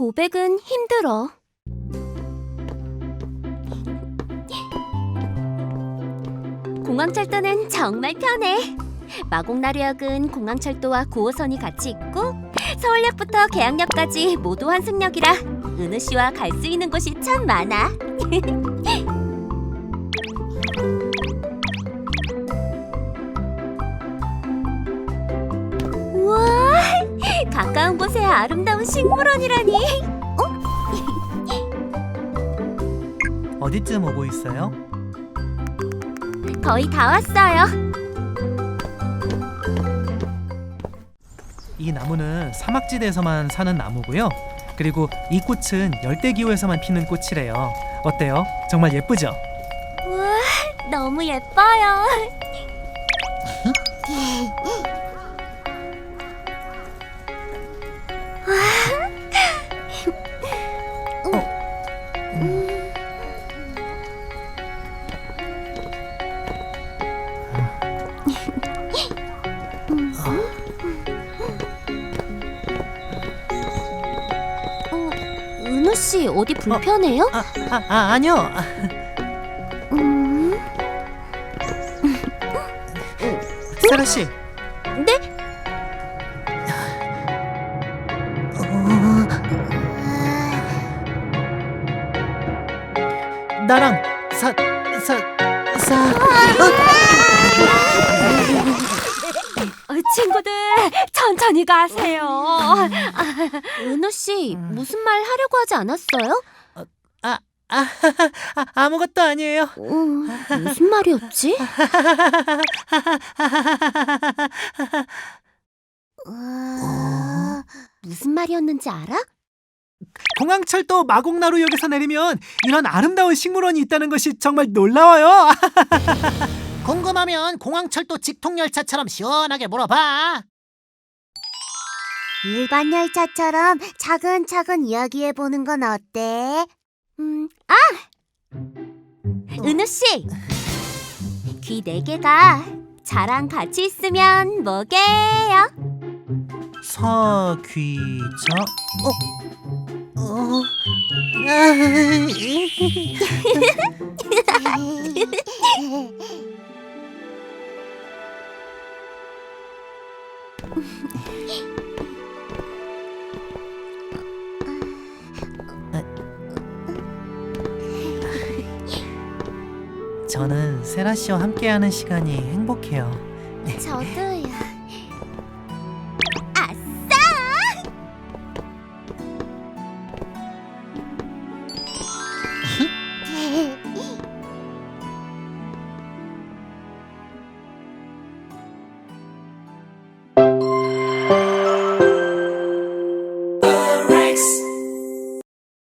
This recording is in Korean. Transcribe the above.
고백은 힘들어. 공항철도는 정말 편해. 마곡나루역은 공항철도와 9호선이 같이 있고 서울역부터 계양역까지 모두 환승역이라 은우 씨와 갈 수 있는 곳이 참 많아. 가까운 곳에 아름다운 식물원이라니. 어디쯤 오고 있어요? 거의 다 왔어요. 이 나무는 사막지대에서만 사는 나무고요. 그리고 이 꽃은 열대 기후에서만 피는 꽃이래요. 어때요? 정말 예쁘죠? 우와, 너무 예뻐요. 씨 어디 불편해요? 아, 아, 아 아니요. 아, 음, 세라 씨. 네? 나랑 사, 사, 사. 어, 친구들 천천히 가세요. 아, 은우 씨 무슨 말 하려고 하지 않았어요? 아, 아, 아, 아무것도 아니에요. 음, 무슨 말이었지? 어, 무슨 말이었는지 알아? 공항철도 마곡나루역에서 내리면 이런 아름다운 식물원이 있다는 것이 정말 놀라워요. 궁금하면 공항철도 직통열차처럼 시원하게 물어봐. 일반 열차처럼 차근차근 이야기해 보는 건 어때? 음, 아! 은우 씨, 귀 네 개가 저랑 같이 있으면 뭐게요? 서귀저. 어, 어. 저는 세라 씨와 함께하는 시간이 행복해요. 저도